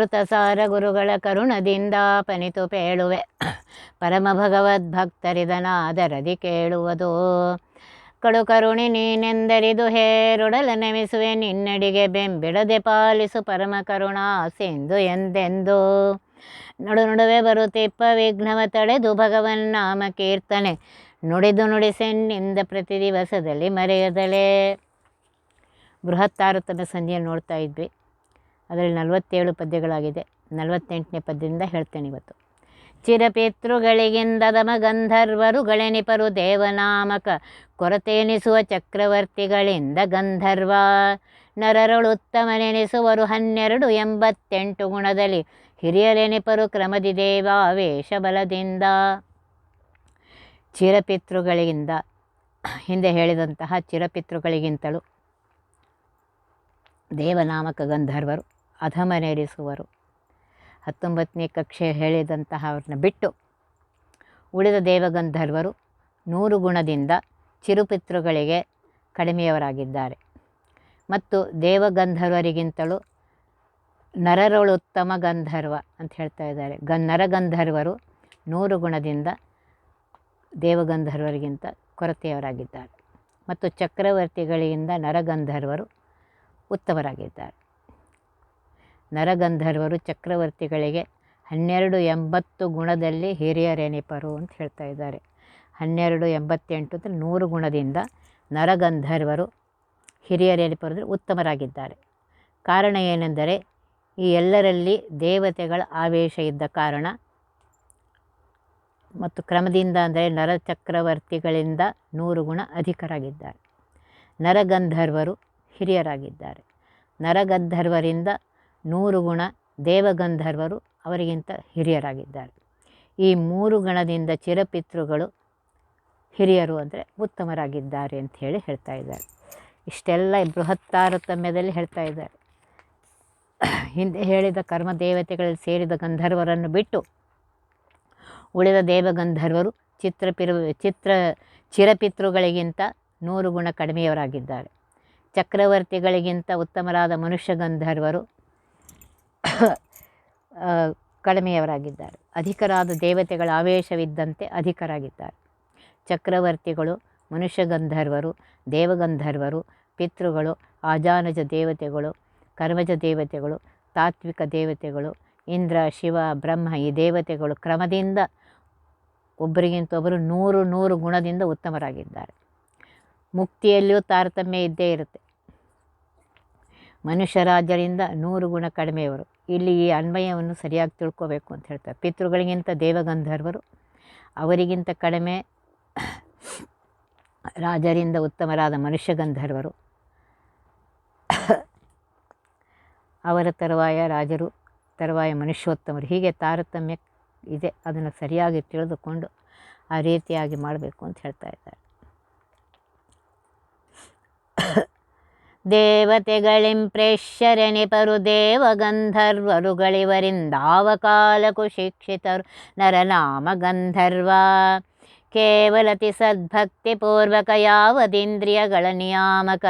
ಮೃತಸಾರ ಗುರುಗಳ ಕರುಣದಿಂದ ಪನಿತು ಪೇಳುವೆ. ಪರಮ ಭಗವದ್ಭಕ್ತರಿದನಾದರದಿ ಕೇಳುವುದು. ಕಡು ಕರುಣಿ ನೀನೆಂದರಿದು ಹೇರುಡಲ ನೆಮಿಸುವೆ, ನಿನ್ನಡಿಗೆ ಬೆಂಬಿಡದೆ ಪಾಲಿಸು ಪರಮ ಕರುಣಾ ಸಿಂಧು ಎಂದೆಂದು. ನಡು ನಡುವೆ ಬರುತ್ತಿಪ್ಪ ವಿಘ್ನವ ತಡೆದು ಭಗವನ್ನಾಮ ಕೀರ್ತನೆ. ನುಡಿದು ನುಡಿಸೆನ್ನಿಂದ ಪ್ರತಿ ದಿವಸದಲ್ಲಿ ಮರೆಯದಲೇ. ಬೃಹತ್ತಾರತನ ಸಂಧಿಯನ್ನು ನೋಡ್ತಾ ಇದ್ವಿ. ಅದರಲ್ಲಿ ನಲವತ್ತೇಳು ಪದ್ಯಗಳಾಗಿದೆ. ನಲವತ್ತೆಂಟನೇ ಪದ್ಯದಿಂದ ಹೇಳ್ತೇನೆ ಇವತ್ತು. ಚಿರಪಿತೃಗಳಿಗಿಂದದಮ ಗಂಧರ್ವರು ಗಳೆನಿಪರು ದೇವನಾಮಕ ಕೊರತೆನಿಸುವ ಚಕ್ರವರ್ತಿಗಳಿಂದ ಗಂಧರ್ವ ನರರುಳುತ್ತಮನೆನಿಸುವರು ಹನ್ನೆರಡು ಎಂಬತ್ತೆಂಟು ಗುಣದಲ್ಲಿ ಹಿರಿಯರೆನಿಪರು ಕ್ರಮದಿ ದೇವಾವೇಶ ಬಲದಿಂದ ಚಿರಪಿತೃಗಳಿಗಿಂದ ಹಿಂದೆ ಹೇಳಿದಂತಹ ಚಿರಪಿತೃಗಳಿಗಿಂತಲೂ ದೇವನಾಮಕ ಗಂಧರ್ವರು ಅಧಮನೇರಿಸುವರು ಹತ್ತೊಂಬತ್ತನೇ ಕಕ್ಷೆ ಹೇಳಿದಂತಹ ಅವ್ರನ್ನ ಬಿಟ್ಟು ಉಳಿದ ದೇವಗಂಧರ್ವರು ನೂರು ಗುಣದಿಂದ ಚಿರುಪಿತೃಗಳಿಗೆ ಕಡಿಮೆಯವರಾಗಿದ್ದಾರೆ. ಮತ್ತು ದೇವಗಂಧರ್ವರಿಗಿಂತಲೂ ನರರೊಳುತ್ತಮ ಗಂಧರ್ವ ಅಂತ ಹೇಳ್ತಾ ಇದ್ದಾರೆ. ಗ, ನರಗಂಧರ್ವರು ನೂರು ಗುಣದಿಂದ ದೇವಗಂಧರ್ವರಿಗಿಂತ ಕೊರತೆಯವರಾಗಿದ್ದಾರೆ. ಮತ್ತು ಚಕ್ರವರ್ತಿಗಳಿಂದ ನರಗಂಧರ್ವರು ಉತ್ತಮರಾಗಿದ್ದಾರೆ. ನರಗಂಧರ್ವರು ಚಕ್ರವರ್ತಿಗಳಿಗೆ ಹನ್ನೆರಡು ಎಂಬತ್ತು ಗುಣದಲ್ಲಿ ಹಿರಿಯರೆನಿಪರು ಅಂತ ಹೇಳ್ತಾ ಇದ್ದಾರೆ. ಹನ್ನೆರಡು ಎಂಬತ್ತೆಂಟು ಅಂದರೆ ನೂರು ಗುಣದಿಂದ ನರಗಂಧರ್ವರು ಹಿರಿಯರೆನಿಪರು ಅಂದರೆ ಉತ್ತಮರಾಗಿದ್ದಾರೆ. ಕಾರಣ ಏನೆಂದರೆ ಈ ಎಲ್ಲರಲ್ಲಿ ದೇವತೆಗಳ ಆವೇಶ ಇದ್ದ ಕಾರಣ ಮತ್ತು ಕ್ರಮದಿಂದ ಅಂದರೆ ನರಚಕ್ರವರ್ತಿಗಳಿಂದ ನೂರು ಗುಣ ಅಧಿಕರಾಗಿದ್ದಾರೆ. ನರಗಂಧರ್ವರು ಹಿರಿಯರಾಗಿದ್ದಾರೆ. ನರಗಂಧರ್ವರಿಂದ ನೂರು ಗುಣ ದೇವಗಂಧರ್ವರು ಅವರಿಗಿಂತ ಹಿರಿಯರಾಗಿದ್ದಾರೆ. ಈ ಮೂರು ಗಣದಿಂದ ಚಿರಪಿತೃಗಳು ಹಿರಿಯರು ಅಂದರೆ ಉತ್ತಮರಾಗಿದ್ದಾರೆ ಅಂತ ಹೇಳಿ ಹೇಳ್ತಾ ಇದ್ದಾರೆ. ಇಷ್ಟೆಲ್ಲ ಬೃಹತ್ ತಾರತಮ್ಯದಲ್ಲಿ ಹೇಳ್ತಾ ಇದ್ದಾರೆ. ಹಿಂದೆ ಹೇಳಿದ ಕರ್ಮ ದೇವತೆಗಳಲ್ಲಿ ಸೇರಿದ ಗಂಧರ್ವರನ್ನು ಬಿಟ್ಟು ಉಳಿದ ದೇವಗಂಧರ್ವರು ಚಿತ್ರಪಿರು ಚಿತ್ರ ಚಿರಪಿತೃಗಳಿಗಿಂತ ನೂರು ಗುಣ ಕಡಿಮೆಯವರಾಗಿದ್ದಾರೆ. ಚಕ್ರವರ್ತಿಗಳಿಗಿಂತ ಉತ್ತಮರಾದ ಮನುಷ್ಯ ಗಂಧರ್ವರು ಕಡಿಮೆಯವರಾಗಿದ್ದಾರೆ ಅಧಿಕರಾದ ದೇವತೆಗಳ ಆವೇಶವಿದ್ದಂತೆ ಅಧಿಕರಾಗಿದ್ದಾರೆ. ಚಕ್ರವರ್ತಿಗಳು ಮನುಷ್ಯ ಗಂಧರ್ವರು ದೇವಗಂಧರ್ವರು, ಪಿತೃಗಳು, ಆಜಾನಜ ದೇವತೆಗಳು, ಕರ್ಮಜ ದೇವತೆಗಳು, ತಾತ್ವಿಕ ದೇವತೆಗಳು, ಇಂದ್ರ, ಶಿವ, ಬ್ರಹ್ಮ ಈ ದೇವತೆಗಳು ಕ್ರಮದಿಂದ ಒಬ್ಬರಿಗಿಂತ ಒಬ್ಬರು ನೂರು ನೂರು ಗುಣದಿಂದ ಉತ್ತಮರಾಗಿದ್ದಾರೆ. ಮುಕ್ತಿಯಲ್ಲಿಯೂ ತಾರತಮ್ಯ ಇದ್ದೇ ಇರುತ್ತೆ. ಮನುಷ್ಯರಾಜರಿಂದ ನೂರು ಗುಣ ಕಡಿಮೆಯವರು. ಇಲ್ಲಿ ಈ ಅನ್ವಯವನ್ನು ಸರಿಯಾಗಿ ತಿಳ್ಕೋಬೇಕು ಅಂತ ಹೇಳ್ತಾರೆ. ಪಿತೃಗಳಿಗಿಂತ ದೇವಗಂಧರ್ವರು, ಅವರಿಗಿಂತ ಕಡಿಮೆ ರಾಜರಿಂದ ಉತ್ತಮರಾದ ಮನುಷ್ಯ ಗಂಧರ್ವರು ಅವರ ತರುವಾಯ ರಾಜರು, ತರುವಾಯ ಮನುಷ್ಯೋತ್ತಮರು, ಹೀಗೆ ತಾರತಮ್ಯ ಇದೆ. ಅದನ್ನು ಸರಿಯಾಗಿ ತಿಳಿದುಕೊಂಡು ಆ ರೀತಿಯಾಗಿ ಮಾಡಬೇಕು ಅಂತ ಹೇಳ್ತಾ ಇದ್ದಾರೆ. ದೇವತೆಗಳಿಂ ಪ್ರೇಷ್ಯರೆನಿಪರು ದೇವಗಂಧರ್ವರುಗಳಿವರಿಂದಾವ ಕಾಲಕು ಶಿಕ್ಷಿತರು ನರನಾಮ ಗಂಧರ್ವ ಕೇವಲತಿ ಸದ್ಭಕ್ತಿಪೂರ್ವಕ ಯಾವದಿಂದ್ರಿಯಗಳ ನಿಯಾಮಕ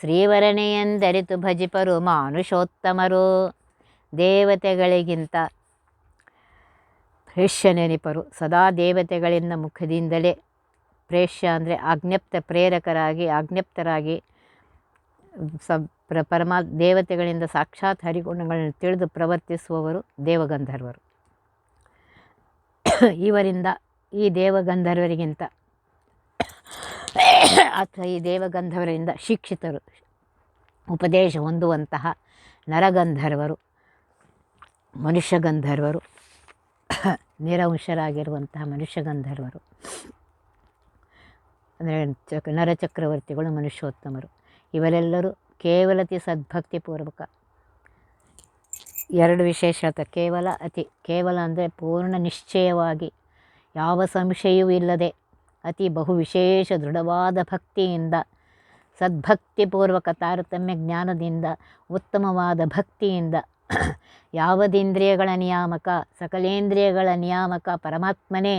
ಶ್ರೀವರಣೆಯೆಂದರಿತು ಭಜಿಪರು ಮಾನುಷೋತ್ತಮರು ದೇವತೆಗಳಿಗಿಂತ ಪ್ರೇಷ್ಯನೆನಿಪರು. ಸದಾ ದೇವತೆಗಳಿಂದ ಮುಖದಿಂದಲೇ ಪ್ರೇಷ್ಯ ಅಂದರೆ ಆಜ್ಞಪ್ತ ಪ್ರೇರಕರಾಗಿ, ಆಜ್ಞಪ್ತರಾಗಿ ಸ ಪ್ರ ಪರಮಾ ದೇವತೆಗಳಿಂದ ಸಾಕ್ಷಾತ್ ಹರಿಗುಣಗಳನ್ನು ತಿಳಿದು ಪ್ರವರ್ತಿಸುವವರು ದೇವಗಂಧರ್ವರು. ಇವರಿಂದ ಈ ದೇವಗಂಧರ್ವರಿಗಿಂತ ಅಥವಾ ಈ ದೇವಗಂಧರ್ವರಿಂದ ಶಿಕ್ಷಿತರು, ಉಪದೇಶ ಹೊಂದುವಂತಹ ನರಗಂಧರ್ವರು ಮನುಷ್ಯ ಗಂಧರ್ವರು ನಿರಂಶರಾಗಿರುವಂತಹ ಮನುಷ್ಯ ಗಂಧರ್ವರು ಅಂದರೆ ಚಕ್ ನರಚಕ್ರವರ್ತಿಗಳು ಮನುಷ್ಯೋತ್ತಮರು. ಇವರೆಲ್ಲರೂ ಕೇವಲ ಕೇವಲತಿ ಸದ್ಭಕ್ತಿಪೂರ್ವಕ ಎರಡು ವಿಶೇಷತೆ ಕೇವಲ ಅತಿ, ಕೇವಲ ಅಂದರೆ ಪೂರ್ಣ ನಿಶ್ಚಯವಾಗಿ ಯಾವ ಸಂಶಯವೂ ಇಲ್ಲದೆ ಅತಿ ಬಹು ವಿಶೇಷ ದೃಢವಾದ ಭಕ್ತಿಯಿಂದ ಸದ್ಭಕ್ತಿಪೂರ್ವಕ ತಾರತಮ್ಯ ಜ್ಞಾನದಿಂದ, ಉತ್ತಮವಾದ ಭಕ್ತಿಯಿಂದ ಯಾವದಿಂದ್ರಿಯಗಳ ನಿಯಾಮಕ, ಸಕಲೇಂದ್ರಿಯಗಳ ನಿಯಾಮಕ ಪರಮಾತ್ಮನೇ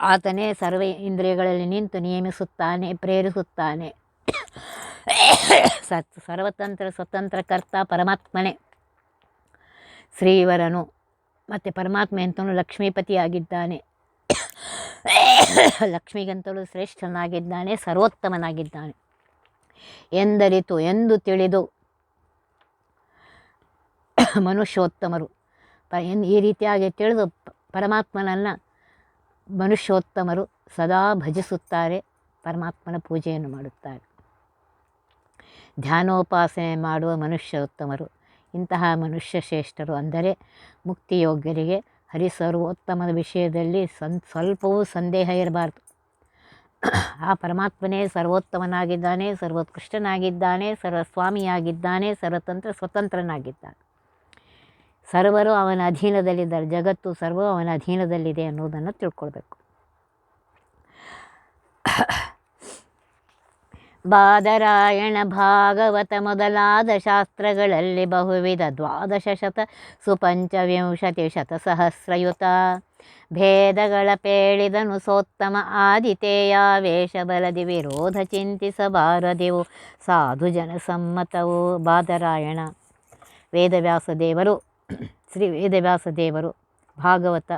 ಆತನೇ ಸರ್ವ ಇಂದ್ರಿಯಗಳಲ್ಲಿ ನಿಂತು ನಿಯಮಿಸುತ್ತಾನೆ, ಪ್ರೇರಿಸುತ್ತಾನೆ. ಸತ್, ಸರ್ವತಂತ್ರ, ಸ್ವತಂತ್ರ ಕರ್ತ ಪರಮಾತ್ಮನೇ. ಶ್ರೀವರನು ಮತ್ತು ಪರಮಾತ್ಮ ಲಕ್ಷ್ಮೀಪತಿ ಆಗಿದ್ದಾನೆ ಲಕ್ಷ್ಮಿಗಂತಲೂ ಶ್ರೇಷ್ಠನಾಗಿದ್ದಾನೆ, ಸರ್ವೋತ್ತಮನಾಗಿದ್ದಾನೆ. ಎಂದರಿತು, ಎಂದು ತಿಳಿದು ಮನುಷ್ಯೋತ್ತಮರು. ಪ ಈ ರೀತಿಯಾಗಿ ತಿಳಿದು ಪರಮಾತ್ಮನನ್ನು ಮನುಷ್ಯೋತ್ತಮರು ಸದಾ ಭಜಿಸುತ್ತಾರೆ, ಪರಮಾತ್ಮನ ಪೂಜೆಯನ್ನು ಮಾಡುತ್ತಾರೆ. ಧ್ಯಾನೋಪಾಸನೆ ಮಾಡುವ ಮನುಷ್ಯ ಉತ್ತಮರು ಇಂತಹ ಮನುಷ್ಯ ಶ್ರೇಷ್ಠರು ಅಂದರೆ ಮುಕ್ತಿಯೋಗ್ಯರಿಗೆ ಹರಿ ಸರ್ವೋತ್ತಮದ ವಿಷಯದಲ್ಲಿ ಸನ್, ಸ್ವಲ್ಪವೂ ಸಂದೇಹ ಇರಬಾರ್ದು. ಆ ಪರಮಾತ್ಮನೇ ಸರ್ವೋತ್ತಮನಾಗಿದ್ದಾನೆ, ಸರ್ವೋತ್ಕೃಷ್ಟನಾಗಿದ್ದಾನೆ, ಸರ್ವಸ್ವಾಮಿಯಾಗಿದ್ದಾನೆ, ಸರ್ವತಂತ್ರ, ಸ್ವತಂತ್ರನಾಗಿದ್ದಾನೆ. ಸರ್ವರು ಅವನ ಅಧೀನದಲ್ಲಿದ್ದಾರೆ, ಜಗತ್ತು ಸರ್ವ ಅವನ ಅಧೀನದಲ್ಲಿದೆ ಅನ್ನೋದನ್ನು ತಿಳ್ಕೊಳ್ಬೇಕು. ಬಾದರಾಯಣ ಭಾಗವತ ಮೊದಲಾದ ಶಾಸ್ತ್ರಗಳಲ್ಲಿ ಬಹುವಿಧ ದ್ವಾದಶ ಶತ ಸುಪಂಚವಿಂಶತಿ ಶತಸಹಸ್ರಯುತ ಭೇದಗಳ ಪೇಳಿದನು ಸೋತ್ತಮ ಆದಿತೇಯ ವೇಷಬಲದಿ ವಿರೋಧ ಚಿಂತಿಸಬಾರದೆವು ಸಾಧು ಜನಸಮ್ಮತವು ಬಾದರಾಯಣ. ವೇದವ್ಯಾಸ ದೇವರು, ಶ್ರೀ ವೇದವ್ಯಾಸ ದೇವರು, ಭಾಗವತ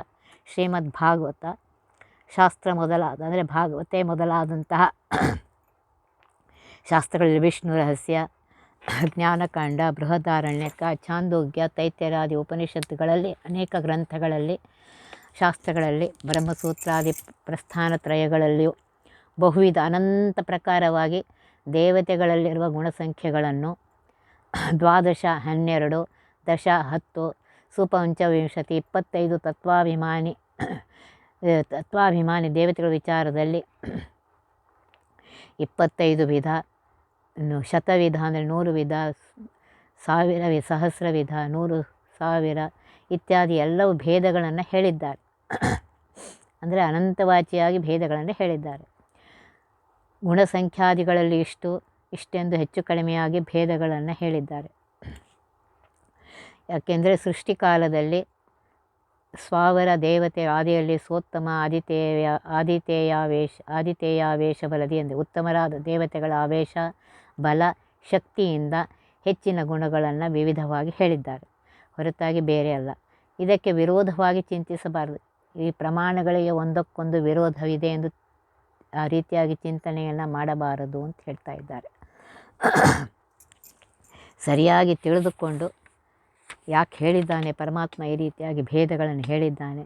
ಶ್ರೀಮದ್ ಭಾಗವತ ಶಾಸ್ತ್ರ ಮೊದಲಾದ, ಅಂದರೆ ಭಾಗವತೆ ಮೊದಲಾದಂತಹ ಶಾಸ್ತ್ರಗಳಲ್ಲಿ ವಿಷ್ಣು ರಹಸ್ಯ, ಜ್ಞಾನಕಾಂಡ, ಬೃಹದಾರಣ್ಯಕ, ಛಾಂದೋಗ್ಯ, ತೈತ್ಯರಾದಿ ಉಪನಿಷತ್ತುಗಳಲ್ಲಿ, ಅನೇಕ ಗ್ರಂಥಗಳಲ್ಲಿ, ಶಾಸ್ತ್ರಗಳಲ್ಲಿ, ಬ್ರಹ್ಮಸೂತ್ರಾದಿ ಪ್ರಸ್ಥಾನತ್ರಯಗಳಲ್ಲಿಯೂ ಬಹುವಿಧ ಅನಂತ ಪ್ರಕಾರವಾಗಿ ದೇವತೆಗಳಲ್ಲಿರುವ ಗುಣಸಂಖ್ಯೆಗಳನ್ನು ದ್ವಾದಶ ಹನ್ನೆರಡು, ದಶ ಹತ್ತು ಸುಪಂಚವಿಂಶತಿ ಇಪ್ಪತ್ತೈದು ತತ್ವಾಭಿಮಾನಿ ತತ್ವಾಭಿಮಾನಿ ದೇವತೆಗಳ ವಿಚಾರದಲ್ಲಿ ಇಪ್ಪತ್ತೈದು ವಿಧ ಇನ್ನು ಶತವಿಧ ಅಂದರೆ ನೂರು ವಿಧ ಸಾವಿರ ವಿ ಸಹಸ್ರ ವಿಧ ನೂರು ಸಾವಿರ ಇತ್ಯಾದಿ ಎಲ್ಲವೂ ಭೇದಗಳನ್ನು ಹೇಳಿದ್ದಾರೆ. ಅಂದರೆ ಅನಂತವಾಚಿಯಾಗಿ ಭೇದಗಳನ್ನು ಹೇಳಿದ್ದಾರೆ. ಗುಣಸಂಖ್ಯಾದಿಗಳಲ್ಲಿ ಇಷ್ಟು, ಇಷ್ಟೆಂದು ಹೆಚ್ಚು ಕಡಿಮೆಯಾಗಿ ಭೇದಗಳನ್ನು ಹೇಳಿದ್ದಾರೆ. ಯಾಕೆಂದರೆ ಸೃಷ್ಟಿಕಾಲದಲ್ಲಿ ಸ್ವಾವರ ದೇವತೆ ಆದಿಯಲ್ಲಿ ಸೋತ್ತಮ ಆದಿತೇಯ ಆದಿತೇಯಾವೇಶ ಆದಿತೇಯಾವೇಶ ಬಲದಿ ಎಂದು ಉತ್ತಮರಾದ ದೇವತೆಗಳ ಆವೇಶ ಬಲ ಶಕ್ತಿಯಿಂದ ಹೆಚ್ಚಿನ ಗುಣಗಳನ್ನು ವಿವಿಧವಾಗಿ ಹೇಳಿದ್ದಾರೆ. ಹೊರತಾಗಿ ಬೇರೆ ಅಲ್ಲ. ಇದಕ್ಕೆ ವಿರೋಧವಾಗಿ ಚಿಂತಿಸಬಾರದು. ಈ ಪ್ರಮಾಣಗಳಿಗೆ ಒಂದಕ್ಕೊಂದು ವಿರೋಧವಿದೆ ಎಂದು ಆ ರೀತಿಯಾಗಿ ಚಿಂತನೆಯನ್ನು ಮಾಡಬಾರದು ಅಂತ ಹೇಳ್ತಾ ಇದ್ದಾರೆ. ಸರಿಯಾಗಿ ತಿಳಿದುಕೊಂಡು ಯಾಕೆ ಹೇಳಿದ್ದಾನೆ, ಪರಮಾತ್ಮ ಈ ರೀತಿಯಾಗಿ ಭೇದಗಳನ್ನು ಹೇಳಿದ್ದಾನೆ,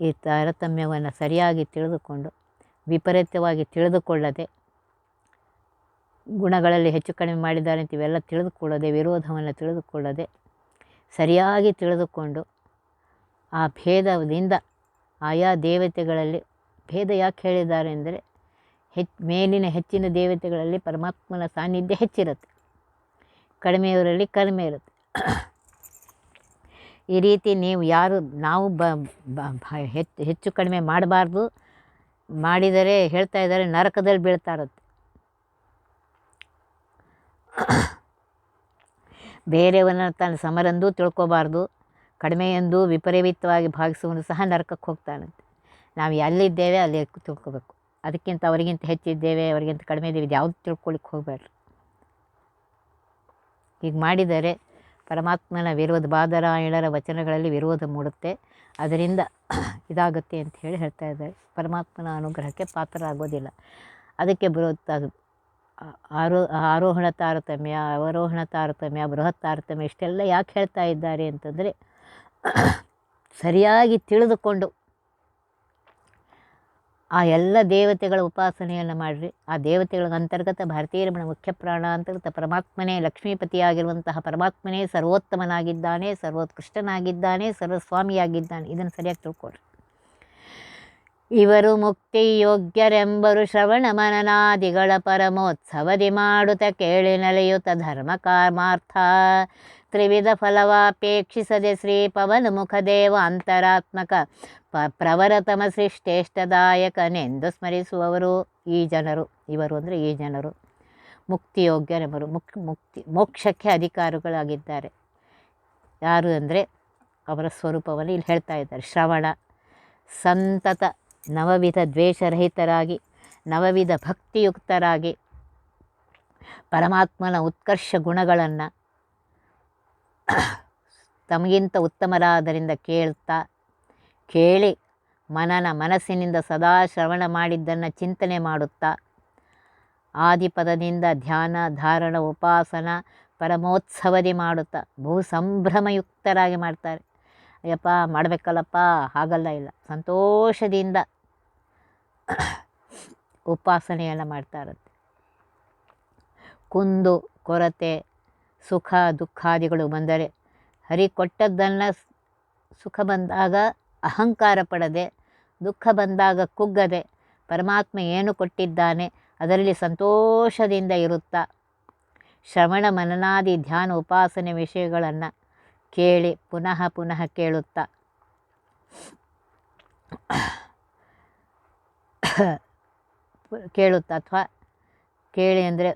ಈ ತಾರತಮ್ಯವನ್ನು ಸರಿಯಾಗಿ ತಿಳಿದುಕೊಂಡು ವಿಪರೀತವಾಗಿ ತಿಳಿದುಕೊಳ್ಳದೆ ಗುಣಗಳಲ್ಲಿ ಹೆಚ್ಚು ಕಡಿಮೆ ಮಾಡಿದ್ದಾರೆ ಅಂತ ಇವೆಲ್ಲ ತಿಳಿದುಕೊಳ್ಳದೆ, ವಿರೋಧವನ್ನು ತಿಳಿದುಕೊಳ್ಳದೆ, ಸರಿಯಾಗಿ ತಿಳಿದುಕೊಂಡು ಆ ಭೇದದಿಂದ ಆಯಾ ದೇವತೆಗಳಲ್ಲಿ, ಭೇದ ಯಾಕೆ ಹೇಳಿದ್ದಾರೆ ಅಂದರೆ ಹೆಚ್ಚು ಮೇಲಿನ ಹೆಚ್ಚಿನ ದೇವತೆಗಳಲ್ಲಿ ಪರಮಾತ್ಮನ ಸಾನ್ನಿಧ್ಯ ಹೆಚ್ಚಿರುತ್ತೆ. ಕಡಿಮೆಯವರಲ್ಲಿ ಕಡಿಮೆ ಇರುತ್ತೆ. ಈ ರೀತಿ ನೀವು ಯಾರು, ನಾವು ಬ, ಹೆಚ್ಚು ಹೆಚ್ಚು ಕಡಿಮೆ ಮಾಡಬಾರ್ದು, ಮಾಡಿದರೆ, ಹೇಳ್ತಾ ಇದ್ದಾರೆ, ನರಕದಲ್ಲಿ ಬೀಳ್ತಾ ಇರುತ್ತೆ. ಬೇರೆಯವನ್ನ ತನ್ನ ಸಮರಂದು ತಿಳ್ಕೊಬಾರ್ದು ಕಡಿಮೆ ಎಂದು ವಿಪರೀತವಾಗಿ ಭಾವಿಸುವನು ಸಹ ನರಕಕ್ಕೆ ಹೋಗ್ತಾನಂತೆ ನಾವು ಎಲ್ಲಿದ್ದೇವೆ ಅಲ್ಲಿ ತಿಳ್ಕೊಬೇಕು. ಅದಕ್ಕಿಂತ ಅವರಿಗಿಂತ ಹೆಚ್ಚಿದ್ದೇವೆ, ಅವರಿಗಿಂತ ಕಡಿಮೆ ಇದ್ದೇವೆ, ಇದು ಯಾವುದು ತಿಳ್ಕೊಳ್ಳಿಕ್ಕೆ ಹೋಗಬೇಡ್ರಿ. ಹೀಗೆ ಮಾಡಿದರೆ ಪರಮಾತ್ಮನ ವಿರೋಧ, ಬಾದರಾಯಣರ ವಚನಗಳಲ್ಲಿ ವಿರೋಧ ಮೂಡುತ್ತೆ. ಅದರಿಂದ ಇದಾಗುತ್ತೆ ಅಂತ ಹೇಳಿ ಹೇಳ್ತಾ ಇದ್ದಾರೆ. ಪರಮಾತ್ಮನ ಅನುಗ್ರಹಕ್ಕೆ ಪಾತ್ರರಾಗೋದಿಲ್ಲ. ಅದಕ್ಕೆ ಬರುತ್ತಾ ಆರೋ, ಆರೋಹಣ ತಾರತಮ್ಯ, ಅವರೋಹಣ ತಾರತಮ್ಯ, ಬೃಹತ್ ತಾರತಮ್ಯ ಇಷ್ಟೆಲ್ಲ ಯಾಕೆ ಹೇಳ್ತಾ ಇದ್ದಾರೆ ಅಂತಂದರೆ ಸರಿಯಾಗಿ ತಿಳಿದುಕೊಂಡು ಆ ಎಲ್ಲ ದೇವತೆಗಳ ಉಪಾಸನೆಯನ್ನು ಮಾಡಿರಿ. ಆ ದೇವತೆಗಳ ಅಂತರ್ಗತ ಭಾರತೀಯ ರಮಣ ಮುಖ್ಯ ಪ್ರಾಣ, ಅಂತರ್ಗತ ಪರಮಾತ್ಮನೇ ಲಕ್ಷ್ಮೀಪತಿಯಾಗಿರುವಂತಹ ಪರಮಾತ್ಮನೇ ಸರ್ವೋತ್ತಮನಾಗಿದ್ದಾನೆ, ಸರ್ವೋತ್ಕೃಷ್ಟನಾಗಿದ್ದಾನೆ, ಸರ್ವಸ್ವಾಮಿಯಾಗಿದ್ದಾನೆ. ಇದನ್ನು ಸರಿಯಾಗಿ ತಿಳ್ಕೊಳ್ರಿ. ಇವರು ಮುಕ್ತಿ ಯೋಗ್ಯರೆಂಬರು ಶ್ರವಣ ಮನನಾದಿಗಳ ಪರಮೋತ್ಸವದಿ ಮಾಡುತ್ತ ಕೇಳಿ ನಲಿಯುತ್ತ ಧರ್ಮ ಕಾಮಾರ್ಥ ತ್ರಿವಿಧ ಫಲವಾಪೇಕ್ಷಿಸದೆ ಶ್ರೀ ಪವನ ಮುಖದೇವ ಅಂತರಾತ್ಮಕ ಪ ಪ್ರವರತಮ ಶ್ರೇಷ್ಠದಾಯಕನೆಂದು ಸ್ಮರಿಸುವವರು ಈ ಜನರು. ಇವರು ಅಂದರೆ ಈ ಜನರು. ಮುಕ್ತಿಯೋಗ್ಯರೆಂಬರು. ಮುಕ್ ಮುಕ್ತಿ ಮೋಕ್ಷಕ್ಕೆ ಅಧಿಕಾರಿಗಳಾಗಿದ್ದಾರೆ. ಯಾರು ಅಂದರೆ ಅವರ ಸ್ವರೂಪವನ್ನು ಇಲ್ಲಿ ಹೇಳ್ತಾ ಇದ್ದಾರೆ. ಶ್ರವಣ, ಸಂತತ ನವವಿಧ ದ್ವೇಷರಹಿತರಾಗಿ, ನವವಿಧ ಭಕ್ತಿಯುಕ್ತರಾಗಿ, ಪರಮಾತ್ಮನ ಉತ್ಕರ್ಷ ಗುಣಗಳನ್ನು ತಮಗಿಂತ ಉತ್ತಮರಾದರಿಂದ ಕೇಳ್ತಾ, ಕೇಳಿ ಮನನ ಮನಸ್ಸಿನಿಂದ ಸದಾ ಶ್ರವಣ ಮಾಡಿದ್ದನ್ನು ಚಿಂತನೆ ಮಾಡುತ್ತಾ, ಆದಿಪದದಿಂದ ಧ್ಯಾನ, ಧಾರಣ, ಉಪಾಸನ, ಪರಮೋತ್ಸವದಿ ಮಾಡುತ್ತಾ ಬಹು ಸಂಭ್ರಮಯುಕ್ತರಾಗಿ ಮಾಡ್ತಾರೆ. ಅಯ್ಯಪ್ಪ, ಮಾಡಬೇಕಲ್ಲಪ್ಪ, ಹಾಗಲ್ಲ ಇಲ್ಲ. ಸಂತೋಷದಿಂದ ಉಪಾಸನೆಯನ್ನು ಮಾಡ್ತಾ ಇರುತ್ತೆ ಕುಂದು, ಕೊರತೆ, ಸುಖ, ದುಃಖಾದಿಗಳು ಬಂದರೆ ಹರಿ ಕೊಟ್ಟದ್ದನ್ನು ಸುಖ ಬಂದಾಗ ಅಹಂಕಾರ ಪಡದೆ, ದುಃಖ ಬಂದಾಗ ಕುಗ್ಗದೆ, ಪರಮಾತ್ಮ ಏನು ಕೊಟ್ಟಿದ್ದಾನೆ ಅದರಲ್ಲಿ ಸಂತೋಷದಿಂದ ಇರುತ್ತಾ? ಶ್ರವಣ ಮನನಾದಿ ಧ್ಯಾನ ಉಪಾಸನೆ ವಿಷಯಗಳನ್ನು ಕೇಳಿ ಪುನಃ ಪುನಃ ಕೇಳುತ್ತಾ? ಕೇಳುತ್ತಾ ಅಥವಾ ಕೇಳಿ ಅಂದರೆ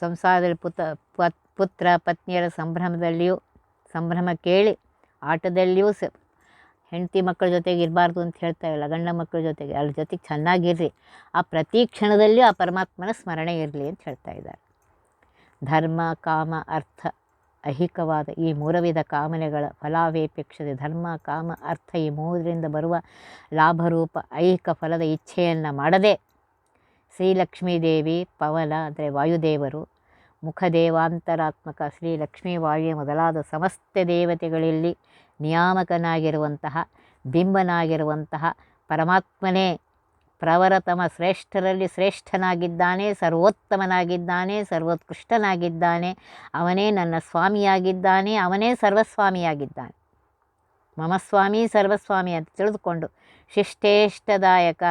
ಸಂಸಾರದಲ್ಲಿ ಪುತ, ಪತ್, ಪುತ್ರ, ಪತ್ನಿಯರ ಸಂಭ್ರಮದಲ್ಲಿಯೂ, ಸಂಭ್ರಮ ಕೇಳಿ ಆಟದಲ್ಲಿಯೂ ಸ, ಹೆಂಡತಿ ಮಕ್ಕಳ ಜೊತೆಗೆ ಇರಬಾರ್ದು ಅಂತ ಹೇಳ್ತಾ ಇಲ್ಲ, ಗಂಡ ಮಕ್ಕಳ ಜೊತೆಗೆ, ಅದ್ರ ಜೊತೆಗೆ ಚೆನ್ನಾಗಿರ್ರಿ. ಆ ಪ್ರತಿ ಕ್ಷಣದಲ್ಲಿಯೂ ಆ ಪರಮಾತ್ಮನ ಸ್ಮರಣೆ ಇರಲಿ ಅಂತ ಹೇಳ್ತಾ ಇದ್ದಾರೆ. ಧರ್ಮ, ಕಾಮ, ಅರ್ಥ ಐಹಿಕವಾದ ಈ ಮೂರವಿಧ ಕಾಮನೆಗಳ ಫಲಾವೇಪೇಕ್ಷತೆ ಧರ್ಮ, ಕಾಮ, ಅರ್ಥ ಈ ಮೂರರಿಂದ ಬರುವ ಲಾಭರೂಪ ಐಹಿಕ ಫಲದ ಇಚ್ಛೆಯನ್ನು ಮಾಡದೆ ಶ್ರೀಲಕ್ಷ್ಮೀದೇವಿ, ಪವನ ಅಂದರೆ ವಾಯುದೇವರು, ಮುಖದೇವಾಂತರಾತ್ಮಕ ಶ್ರೀ ಲಕ್ಷ್ಮೀ ವಾಯು ಮೊದಲಾದ ಸಮಸ್ತ ದೇವತೆಗಳಲ್ಲಿ ನಿಯಾಮಕನಾಗಿರುವಂತಹ, ಬಿಂಬನಾಗಿರುವಂತಹ ಪರಮಾತ್ಮನೇ ಪ್ರವರತಮ ಶ್ರೇಷ್ಠರಲ್ಲಿ ಶ್ರೇಷ್ಠನಾಗಿದ್ದಾನೆ, ಸರ್ವೋತ್ತಮನಾಗಿದ್ದಾನೆ, ಸರ್ವೋತ್ಕೃಷ್ಟನಾಗಿದ್ದಾನೆ. ಅವನೇ ನನ್ನ ಸ್ವಾಮಿಯಾಗಿದ್ದಾನೆ, ಅವನೇ ಸರ್ವಸ್ವಾಮಿಯಾಗಿದ್ದಾನೆ. ಮಮ ಸ್ವಾಮಿ ಸರ್ವಸ್ವಾಮಿ ಅಂತ ತಿಳಿದುಕೊಂಡು ಶಿಷ್ಟೇಷ್ಟದಾಯಕ,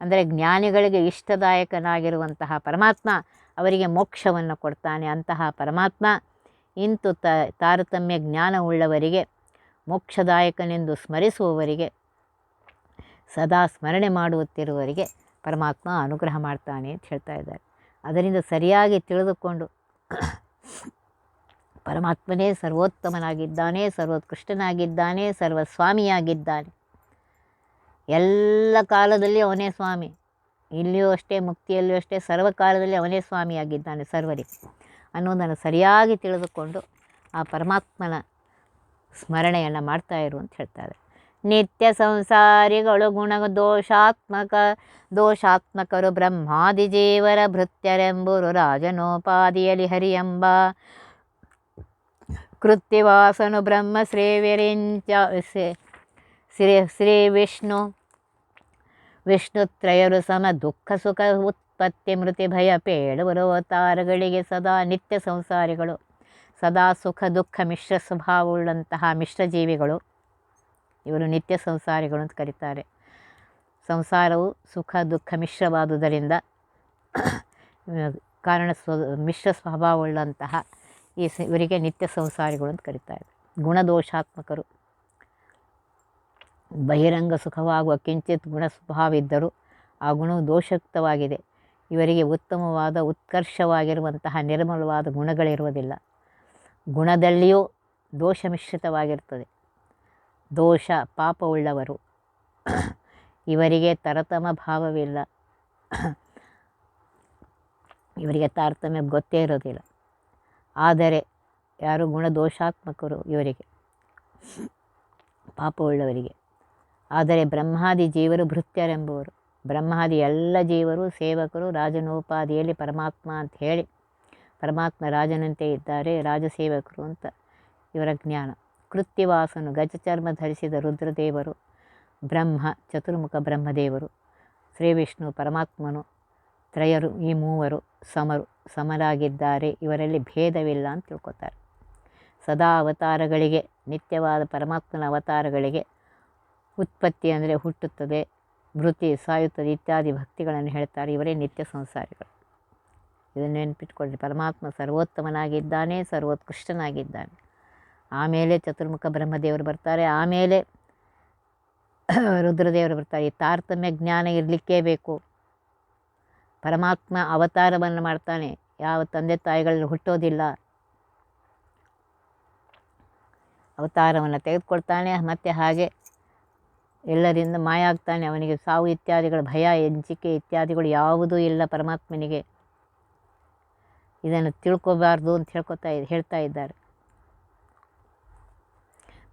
ಅಂದರೆ ಜ್ಞಾನಿಗಳಿಗೆ ಇಷ್ಟದಾಯಕನಾಗಿರುವಂತಹ ಪರಮಾತ್ಮ ಅವರಿಗೆ ಮೋಕ್ಷವನ್ನು ಕೊಡ್ತಾನೆ ಅಂತಹ ಪರಮಾತ್ಮ. ಇಂತು ತಾರತಮ್ಯ ಜ್ಞಾನವುಳ್ಳವರಿಗೆ, ಮೋಕ್ಷದಾಯಕನೆಂದು ಸ್ಮರಿಸುವವರಿಗೆ ಸದಾ ಸ್ಮರಣೆ ಮಾಡುತ್ತಿರುವವರಿಗೆ ಪರಮಾತ್ಮ ಅನುಗ್ರಹ ಮಾಡ್ತಾನೆ ಅಂತ ಹೇಳ್ತಾ ಇದ್ದಾರೆ. ಅದರಿಂದ ಸರಿಯಾಗಿ ತಿಳಿದುಕೊಂಡು ಪರಮಾತ್ಮನೇ ಸರ್ವೋತ್ತಮನಾಗಿದ್ದಾನೆ, ಸರ್ವೋತ್ಕೃಷ್ಟನಾಗಿದ್ದಾನೆ, ಸರ್ವಸ್ವಾಮಿಯಾಗಿದ್ದಾನೆ. ಎಲ್ಲ ಕಾಲದಲ್ಲಿ ಅವನೇ ಸ್ವಾಮಿ. ಇಲ್ಲಿಯೂ ಅಷ್ಟೇ, ಮುಕ್ತಿಯಲ್ಲಿಯೂ ಅಷ್ಟೇ ಸರ್ವಕಾಲದಲ್ಲಿ ಅವನೇ ಸ್ವಾಮಿಯಾಗಿದ್ದಾನೆ ಸರ್ವರಿಗೆ ಅನ್ನೋದನ್ನು ಸರಿಯಾಗಿ ತಿಳಿದುಕೊಂಡು ಆ ಪರಮಾತ್ಮನ ಸ್ಮರಣೆಯನ್ನು ಮಾಡ್ತಾ ಇರು ಅಂತ ಹೇಳ್ತಾರೆ ನಿತ್ಯ ಸಂಸಾರಿಗಳು ಗುಣ ದೋಷಾತ್ಮಕ, ದೋಷಾತ್ಮಕರು ಬ್ರಹ್ಮಾದಿ ಜೀವರ ಭೃತ್ಯರೆಂಬುರು ರಾಜನೋಪಾದಿಯಲಿ ಹರಿಯಂಬ. ಕೃತ್ಯವಾಸನು ಬ್ರಹ್ಮ ಶ್ರೀವಿರಿಂಚ ಶ್ರೀ ಶ್ರೀ ವಿಷ್ಣು. ವಿಷ್ಣುತ್ರಯರು ಸಮ ದುಃಖ ಸುಖ ಉತ್ಪತ್ತಿ ಮೃತಿ ಭಯ ಪೇಳುವರು ಅವತಾರಗಳಿಗೆ ಸದಾ ನಿತ್ಯ ಸಂಸಾರಿಗಳು. ಸದಾ ಸುಖ ದುಃಖ ಮಿಶ್ರ ಸ್ವಭಾವವುಳ್ಳಂತಹ ಮಿಶ್ರಜೀವಿಗಳು ಇವರು ನಿತ್ಯ ಸಂಸಾರಿಗಳು ಅಂತ ಕರೀತಾರೆ. ಸಂಸಾರವು ಸುಖ, ದುಃಖ ಮಿಶ್ರವಾದುದರಿಂದ ಕಾರಣ ಸ್ವ, ಮಿಶ್ರ ಸ್ವಭಾವವುಳ್ಳಂತಹ ಈ ಇವರಿಗೆ ನಿತ್ಯ ಸಂಸಾರಿಗಳು ಅಂತ ಕರೀತಾರೆ. ಗುಣದೋಷಾತ್ಮಕರು. ಬಹಿರಂಗ ಸುಖವಾಗುವ ಕಿಂಚಿತ್ ಗುಣ ಸ್ವಭಾವಿದ್ದರೂ ಆ ಗುಣವು ದೋಷಯುಕ್ತವಾಗಿದೆ. ಇವರಿಗೆ ಉತ್ತಮವಾದ, ಉತ್ಕರ್ಷವಾಗಿರುವಂತಹ ನಿರ್ಮಲವಾದ ಗುಣಗಳಿರುವುದಿಲ್ಲ. ಗುಣದಲ್ಲಿಯೂ ದೋಷ ಮಿಶ್ರಿತವಾಗಿರ್ತದೆ ದೋಷ, ಪಾಪವುಳ್ಳವರು. ಇವರಿಗೆ ತರತಮ ಭಾವವಿಲ್ಲ. ಇವರಿಗೆ ತಾರತಮ್ಯ ಗೊತ್ತೇ ಇರೋದಿಲ್ಲ. ಆದರೆ ಯಾರು ಗುಣದೋಷಾತ್ಮಕರು ಇವರಿಗೆ? ಪಾಪವುಳ್ಳವರಿಗೆ. ಆದರೆ ಬ್ರಹ್ಮಾದಿ ಜೀವರು ಭೃತ್ಯರೆಂಬುವರು. ಬ್ರಹ್ಮಾದಿ ಎಲ್ಲ ಜೀವರು ಸೇವಕರು ರಾಜನೋಪಾದಿಯಲ್ಲಿ ಪರಮಾತ್ಮ ಅಂತ ಹೇಳಿ, ಪರಮಾತ್ಮ ರಾಜನಂತೆ ಇದ್ದಾರೆ, ರಾಜಸೇವಕರು ಅಂತ ಇವರ ಜ್ಞಾನ. ಕೃತ್ಯವಾಸನು ಗಜಚರ್ಮ ಧರಿಸಿದ ರುದ್ರದೇವರು, ಬ್ರಹ್ಮ, ಚತುರ್ಮುಖ ಬ್ರಹ್ಮದೇವರು, ಶ್ರೀ ವಿಷ್ಣು ಪರಮಾತ್ಮನು, ತ್ರಯರು ಈ ಮೂವರು, ಸಮರು, ಸಮರಾಗಿದ್ದಾರೆ, ಇವರಲ್ಲಿ ಭೇದವಿಲ್ಲ ಅಂತ ತಿಳ್ಕೊತಾರೆ. ಸದಾ ಅವತಾರಗಳಿಗೆ, ನಿತ್ಯವಾದ ಪರಮಾತ್ಮನ ಅವತಾರಗಳಿಗೆ ಉತ್ಪತ್ತಿ ಅಂದರೆ ಹುಟ್ಟುತ್ತದೆ ಮೃತಿ ಸಾಯುತ್ತದೆ ಇತ್ಯಾದಿ ಭಕ್ತಿಗಳನ್ನು ಹೇಳ್ತಾರೆ, ಇವರೇ ನಿತ್ಯ ಸಂಸಾರಿಗಳು. ಇದನ್ನು ನೆನಪಿಟ್ಕೊಳ್ಳಿ, ಪರಮಾತ್ಮ ಸರ್ವೋತ್ತಮನಾಗಿದ್ದಾನೆ, ಸರ್ವೋತ್ಕೃಷ್ಟನಾಗಿದ್ದಾನೆ. ಆಮೇಲೆ ಚತುರ್ಮುಖ ಬ್ರಹ್ಮದೇವರು ಬರ್ತಾರೆ. ಆಮೇಲೆ ರುದ್ರದೇವರು ಬರ್ತಾರೆ. ಈ ತಾರತಮ್ಯ ಜ್ಞಾನ ಇರಲಿಕ್ಕೇ ಬೇಕು. ಪರಮಾತ್ಮ ಅವತಾರವನ್ನು ಮಾಡ್ತಾನೆ. ಯಾವ ತಂದೆ ತಾಯಿಗಳಲ್ಲಿ ಹುಟ್ಟೋದಿಲ್ಲ. ಅವತಾರವನ್ನು ತೆಗೆದುಕೊಳ್ತಾನೆ. ಮತ್ತು ಹಾಗೆ ಎಲ್ಲರಿಂದ ಮಾಯ ಆಗ್ತಾನೆ. ಅವನಿಗೆ ಸಾವು ಇತ್ಯಾದಿಗಳ, ಭಯ ಎಂಜಿಕೆ ಇತ್ಯಾದಿಗಳು ಯಾವುದೂ ಇಲ್ಲ ಪರಮಾತ್ಮನಿಗೆ. ಇದನ್ನು ತಿಳ್ಕೊಬಾರ್ದು ಅಂತ ಹೇಳ್ಕೊತಾ ಹೇಳ್ತಾ ಇದ್ದಾರೆ.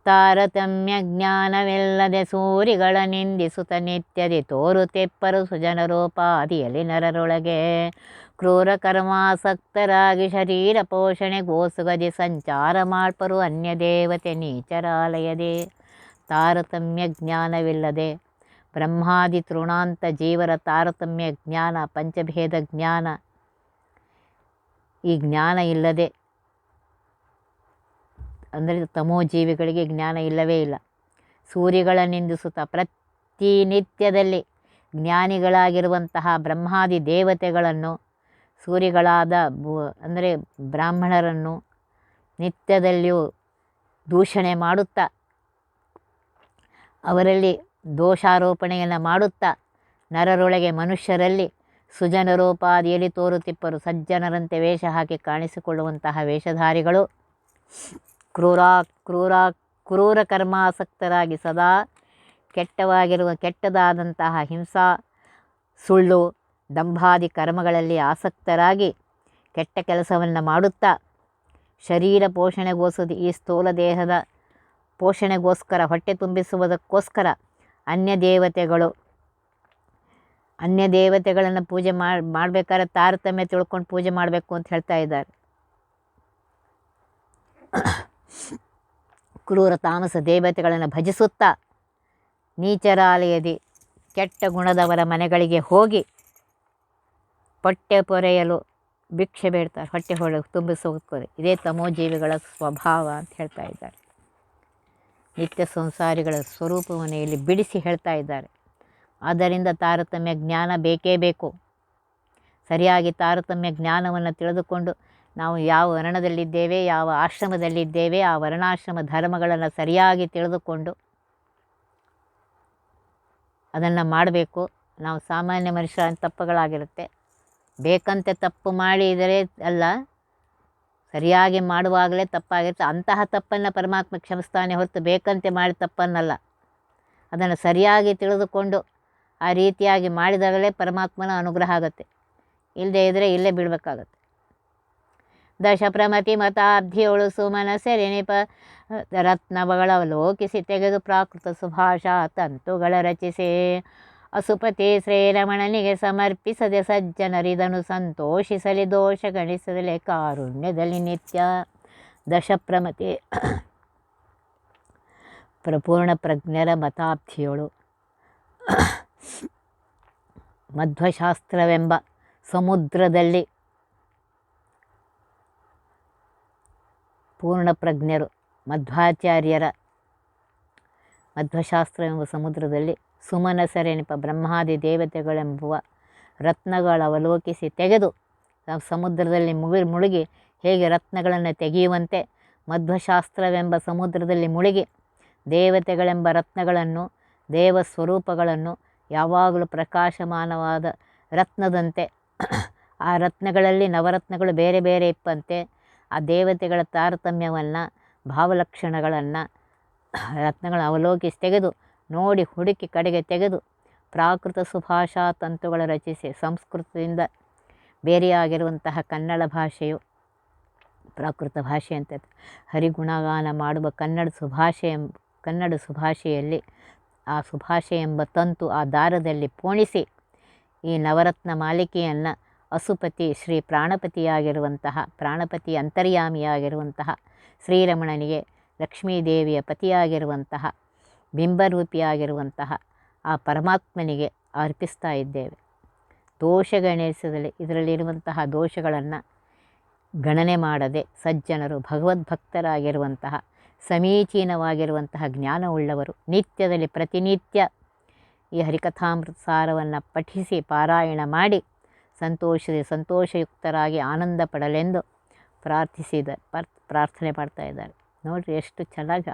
ತಾರತಮ್ಯ ಜ್ಞಾನವಿಲ್ಲದೆ ಸೂರಿಗಳ ನಿಂದಿಸುತ್ತ ನಿತ್ಯದಿ ತೋರುತೆಪ್ಪರು ಸುಜನರೋಪಾದಿಯಲ್ಲಿ ನರರೊಳಗೆ. ಕ್ರೂರ ಕರ್ಮಾಸಕ್ತರಾಗಿ ಶರೀರ ಪೋಷಣೆ ಗೋಸುಗದಿ ಸಂಚಾರ ಮಾಡ್ಪರು ಅನ್ಯ ದೇವತೆ ನೀಚರಾಲಯದೆ. ತಾರತಮ್ಯ ಜ್ಞಾನವಿಲ್ಲದೆ ಬ್ರಹ್ಮಾದಿ ತೃಣಾಂತ ಜೀವರ ತಾರತಮ್ಯ ಜ್ಞಾನ ಪಂಚಭೇದ ಜ್ಞಾನ. ಈ ಜ್ಞಾನ ಇಲ್ಲದೆ ಅಂದರೆ ತಮೋ ಜೀವಿಗಳಿಗೆ ಜ್ಞಾನ ಇಲ್ಲವೇ ಇಲ್ಲ. ಸೂರ್ಯಗಳ ನಿಂದಿಸುತ್ತಾ ಪ್ರತಿನಿತ್ಯದಲ್ಲಿ ಜ್ಞಾನಿಗಳಾಗಿರುವಂತಹ ಬ್ರಹ್ಮಾದಿ ದೇವತೆಗಳನ್ನು, ಸೂರ್ಯಗಳಾದ ಅಂದರೆ ಬ್ರಾಹ್ಮಣರನ್ನು ನಿತ್ಯದಲ್ಲಿಯೂ ದೂಷಣೆ ಮಾಡುತ್ತಾ, ಅವರಲ್ಲಿ ದೋಷಾರೋಪಣೆಯನ್ನು ಮಾಡುತ್ತಾ, ನರರೊಳಗೆ ಮನುಷ್ಯರಲ್ಲಿ ಸುಜನರೋಪಾದಿಯಲ್ಲಿ ತೋರುತ್ತಿಪ್ಪರು ಸಜ್ಜನರಂತೆ ವೇಷ ಹಾಕಿ ಕಾಣಿಸಿಕೊಳ್ಳುವಂತಹ ವೇಷಧಾರಿಗಳು. ಕ್ರೂರ ಕ್ರೂರ ಕ್ರೂರ ಕರ್ಮಾಸಕ್ತರಾಗಿ ಸದಾ ಕೆಟ್ಟವಾಗಿರುವ, ಕೆಟ್ಟದಾದಂತಹ ಹಿಂಸಾ, ಸುಳ್ಳು, ದಂಭಾದಿ ಕರ್ಮಗಳಲ್ಲಿ ಆಸಕ್ತರಾಗಿ ಕೆಟ್ಟ ಕೆಲಸವನ್ನು ಮಾಡುತ್ತಾ ಶರೀರ ಪೋಷಣೆಗೋಸ್ಕರ ಈ ಸ್ಥೂಲ ದೇಹದ ಪೋಷಣೆಗೋಸ್ಕರ, ಹೊಟ್ಟೆ ತುಂಬಿಸುವುದಕ್ಕೋಸ್ಕರ ಅನ್ಯ ದೇವತೆಗಳು, ಅನ್ಯ ದೇವತೆಗಳನ್ನು ಪೂಜೆ ಮಾಡಿ ಮಾಡಬೇಕಾದ್ರೆ ತಾರತಮ್ಯ ತಿಳ್ಕೊಂಡು ಪೂಜೆ ಮಾಡಬೇಕು ಅಂತ ಹೇಳ್ತಾ ಇದ್ದಾರೆ. ಕ್ರೂರ ತಾಮಸ ದೇವತೆಗಳನ್ನು ಭಜಿಸುತ್ತಾ ನೀಚರಾಲಯದಿ ಕೆಟ್ಟ ಗುಣದವರ ಮನೆಗಳಿಗೆ ಹೋಗಿ ಹೊಟ್ಟೆ ಪೊರೆಯಲು ಭಿಕ್ಷೆ ಬೇಡ್ತಾರೆ, ಹೊಟ್ಟೆ ಹೊಳೆ ತುಂಬಿಸೋದಕ್ಕೆ ಇದೇ ತಮೋಜೀವಿಗಳ ಸ್ವಭಾವ ಅಂತ ಹೇಳ್ತಾ ಇದ್ದಾರೆ. ನಿತ್ಯ ಸಂಸಾರಿಗಳ ಸ್ವರೂಪವನ್ನು ಇಲ್ಲಿ ಬಿಡಿಸಿ ಹೇಳ್ತಾ ಇದ್ದಾರೆ. ಆದ್ದರಿಂದ ತಾರತಮ್ಯ ಜ್ಞಾನ ಬೇಕೇ ಬೇಕು. ಸರಿಯಾಗಿ ತಾರತಮ್ಯ ಜ್ಞಾನವನ್ನು ತಿಳಿದುಕೊಂಡು ನಾವು ಯಾವ ವರ್ಣದಲ್ಲಿದ್ದೇವೆ ಯಾವ ಆಶ್ರಮದಲ್ಲಿದ್ದೇವೆ, ಆ ವರ್ಣಾಶ್ರಮ ಧರ್ಮಗಳನ್ನು ಸರಿಯಾಗಿ ತಿಳಿದುಕೊಂಡು ಅದನ್ನು ಮಾಡಬೇಕು. ನಾವು ಸಾಮಾನ್ಯ ಮನುಷ್ಯ ತಪ್ಪುಗಳಾಗಿರುತ್ತೆ. ಬೇಕಂತೆ ತಪ್ಪು ಮಾಡಿದರೆ ಅಲ್ಲ, ಸರಿಯಾಗಿ ಮಾಡುವಾಗಲೇ ತಪ್ಪಾಗಿರುತ್ತೆ. ಅಂತಹ ತಪ್ಪನ್ನು ಪರಮಾತ್ಮ ಕ್ಷಮಿಸ್ತಾನೆ ಹೊರತು ಬೇಕಂತೆ ಮಾಡಿ ತಪ್ಪನ್ನಲ್ಲ. ಅದನ್ನು ಸರಿಯಾಗಿ ತಿಳಿದುಕೊಂಡು ಆ ರೀತಿಯಾಗಿ ಮಾಡಿದಾಗಲೇ ಪರಮಾತ್ಮನ ಅನುಗ್ರಹ ಆಗುತ್ತೆ. ಇಲ್ಲದೇ ಇದ್ದರೆ ಇಲ್ಲೇ ಬೀಳಬೇಕಾಗತ್ತೆ. ದಶ ಪ್ರಮತಿ ಮತಾಬ್ಧಿಯೊಳು ಸುಮನ ಸೆರೆನಿಪ ರತ್ನಗಳ ಲೋಕಿಸಿ ತೆಗೆದು ಪ್ರಾಕೃತ ಸುಭಾಷಾ ತಂತುಗಳ ರಚಿಸಿ. ಅಸುಪತಿ ಶ್ರೀರಮಣನಿಗೆ ಸಮರ್ಪಿಸದೆ ಸಜ್ಜನರಿದನು ಸಂತೋಷಿಸಲಿ, ದೋಷ ಗಣಿಸದಲೆ ಕಾರುಣ್ಯದಲ್ಲಿ ನಿತ್ಯ. ದಶಪ್ರಮತಿ ಪ್ರಪೂರ್ಣ ಪ್ರಜ್ಞರ ಮತಾಬ್ಧಿಯೋಳು. ಮಧ್ವಶಾಸ್ತ್ರವೆಂಬ ಸಮುದ್ರದಲ್ಲಿ ಪೂರ್ಣ ಪ್ರಜ್ಞರು, ಮಧ್ವಾಚಾರ್ಯರ ಮಧ್ವಶಾಸ್ತ್ರ ಎಂಬ ಸಮುದ್ರದಲ್ಲಿ ಸುಮನಸರೆನಿಪ ಬ್ರಹ್ಮಾದಿ ದೇವತೆಗಳೆಂಬುವ ರತ್ನಗಳ ಅವಲೋಕಿಸಿ ತೆಗೆದು ಸಮುದ್ರದಲ್ಲಿ ಮುಗಿ, ಮುಳುಗಿ ಹೇಗೆ ರತ್ನಗಳನ್ನು ತೆಗೆಯುವಂತೆ ಮಧ್ವಶಾಸ್ತ್ರವೆಂಬ ಸಮುದ್ರದಲ್ಲಿ ಮುಳುಗಿ ದೇವತೆಗಳೆಂಬ ರತ್ನಗಳನ್ನು ದೇವ ಸ್ವರೂಪಗಳನ್ನು ಯಾವಾಗಲೂ ಪ್ರಕಾಶಮಾನವಾದ ರತ್ನದಂತೆ ಆ ರತ್ನಗಳಲ್ಲಿ ನವರತ್ನಗಳು ಬೇರೆ ಬೇರೆ ಇಪ್ಪಂತೆ ಆ ದೇವತೆಗಳ ತಾರತಮ್ಯವನ್ನು, ಭಾವಲಕ್ಷಣಗಳನ್ನು ರತ್ನಗಳ ಅವಲೋಕಿಸಿ ತೆಗೆದು, ನೋಡಿ ಹುಡುಕಿ ಕಡೆಗೆ ತೆಗೆದು, ಪ್ರಾಕೃತ ಸುಭಾಷಾ ತಂತುಗಳ ರಚಿಸಿ, ಸಂಸ್ಕೃತದಿಂದ ಬೇರೆಯಾಗಿರುವಂತಹ ಕನ್ನಡ ಭಾಷೆಯು ಪ್ರಾಕೃತ ಭಾಷೆ ಅಂತ ಹರಿಗುಣಗಾನ ಮಾಡುವ ಕನ್ನಡ ಸುಭಾಷೆ ಎಂಬ, ಕನ್ನಡ ಸುಭಾಷೆಯಲ್ಲಿ ಆ ಸುಭಾಷೆ ಎಂಬ ತಂತು ಆ ದಾರದಲ್ಲಿ ಪೋಣಿಸಿ, ಈ ನವರತ್ನ ಮಾಲಿಕೆಯನ್ನು ಅಸುಪತಿ, ಶ್ರೀ ಪ್ರಾಣಪತಿಯಾಗಿರುವಂತಹ, ಪ್ರಾಣಪತಿ ಅಂತರ್ಯಾಮಿಯಾಗಿರುವಂತಹ, ಶ್ರೀರಮಣನಿಗೆ ಲಕ್ಷ್ಮೀದೇವಿಯ ಪತಿಯಾಗಿರುವಂತಹ, ಬಿಂಬರೂಪಿಯಾಗಿರುವಂತಹ ಆ ಪರಮಾತ್ಮನಿಗೆ ಅರ್ಪಿಸ್ತಾ ಇದ್ದೇವೆ. ದೋಷ ಗಣೇಶದಲ್ಲಿ, ಇದರಲ್ಲಿರುವಂತಹ ದೋಷಗಳನ್ನು ಗಣನೆ ಮಾಡದೆ ಸಜ್ಜನರು ಭಗವದ್ಭಕ್ತರಾಗಿರುವಂತಹ, ಸಮೀಚೀನವಾಗಿರುವಂತಹ ಜ್ಞಾನವುಳ್ಳವರು ನಿತ್ಯದಲ್ಲಿ ಪ್ರತಿನಿತ್ಯ ಈ ಹರಿಕಥಾಮೃತ ಸಾರವನ್ನು ಪಠಿಸಿ ಪಾರಾಯಣ ಮಾಡಿ ಸಂತೋಷದ ಸಂತೋಷಯುಕ್ತರಾಗಿ ಆನಂದ ಪಡಲೆಂದು ಪ್ರಾರ್ಥಿಸಿದ ಪ್ರಾರ್ಥನೆ ಮಾಡ್ತಾ ಇದ್ದಾರೆ. ನೋಡಿರಿ ಎಷ್ಟು ಚೆನ್ನಾಗ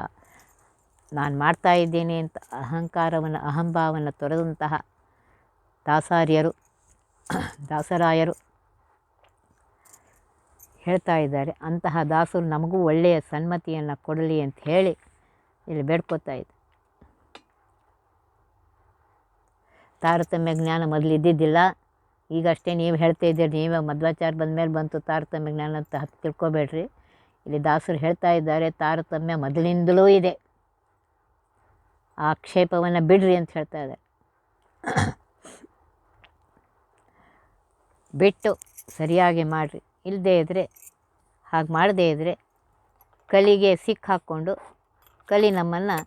ನಾನು ಮಾಡ್ತಾ ಇದ್ದೇನೆ ಅಂತ ಅಹಂಕಾರವನ್ನು, ಅಹಂಭಾವವನ್ನು ತೊರೆದಂತಹ ದಾಸಾರ್ಯರು, ದಾಸರಾಯರು ಹೇಳ್ತಾ ಇದ್ದಾರೆ. ಅಂತಹ ದಾಸರು ನಮಗೂ ಒಳ್ಳೆಯ ಸನ್ಮತಿಯನ್ನು ಕೊಡಲಿ ಅಂತ ಹೇಳಿ ಇಲ್ಲಿ ಬೇಡ್ಕೋತಾ ಇದ್ದೆ. ತಾರತಮ್ಯ ಜ್ಞಾನ ಮೊದಲು ಇದ್ದಿದ್ದಿಲ್ಲ ಈಗಷ್ಟೇ ನೀವು ಹೇಳ್ತಾ ಇದ್ದೀರಿ, ನೀವೇ ಮಧ್ವಾಚಾರ ಬಂದಮೇಲೆ ಬಂತು ತಾರತಮ್ಯ ಜ್ಞಾನ ಅಂತ ಹತ್ತು ತಿಳ್ಕೊಬೇಡ್ರಿ. ಇಲ್ಲಿ ದಾಸರು ಹೇಳ್ತಾ ಇದ್ದಾರೆ, ತಾರತಮ್ಯ ಮೊದಲಿಂದಲೂ ಇದೆ. ಆಕ್ಷೇಪವನ್ನು ಬಿಡ್ರಿ ಅಂತ ಹೇಳ್ತಾ ಇದ್ದಾರೆ. ಬಿಟ್ಟು ಸರಿಯಾಗಿ ಮಾಡಿರಿ. ಇಲ್ಲದೇ ಇದ್ದರೆ ಹಾಗೆ ಮಾಡದೇ ಇದ್ದರೆ ಕಲಿಗೆ ಸಿಕ್ಕಾಕ್ಕೊಂಡು ಕಲಿ ನಮ್ಮನ್ನು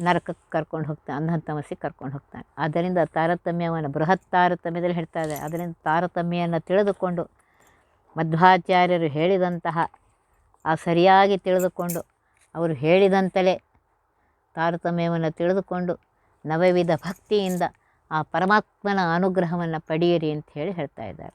ನರಕಕ್ಕೆ ಕರ್ಕೊಂಡು ಹೋಗ್ತಾನೆ ಅನ್ನ ತಮಸ್ಸಿಗೆ ಕರ್ಕೊಂಡು ಹೋಗ್ತಾನೆ. ಆದ್ದರಿಂದ ತಾರತಮ್ಯವನ್ನು, ಬೃಹತ್ ತಾರತಮ್ಯದಲ್ಲಿ ಹೇಳ್ತಾ ಇದೆ. ಅದರಿಂದ ತಾರತಮ್ಯವನ್ನು ತಿಳಿದುಕೊಂಡು ಮಧ್ವಾಚಾರ್ಯರು ಹೇಳಿದಂತಹ ಆ ಸರಿಯಾಗಿ ತಿಳಿದುಕೊಂಡು ಅವರು ಹೇಳಿದಂತಲೇ ತಾರತಮ್ಯವನ್ನು ತಿಳಿದುಕೊಂಡು ನವವಿಧ ಭಕ್ತಿಯಿಂದ ಆ ಪರಮಾತ್ಮನ ಅನುಗ್ರಹವನ್ನು ಪಡೆಯಿರಿ ಅಂತ ಹೇಳಿ ಹೇಳ್ತಾ ಇದ್ದಾರೆ.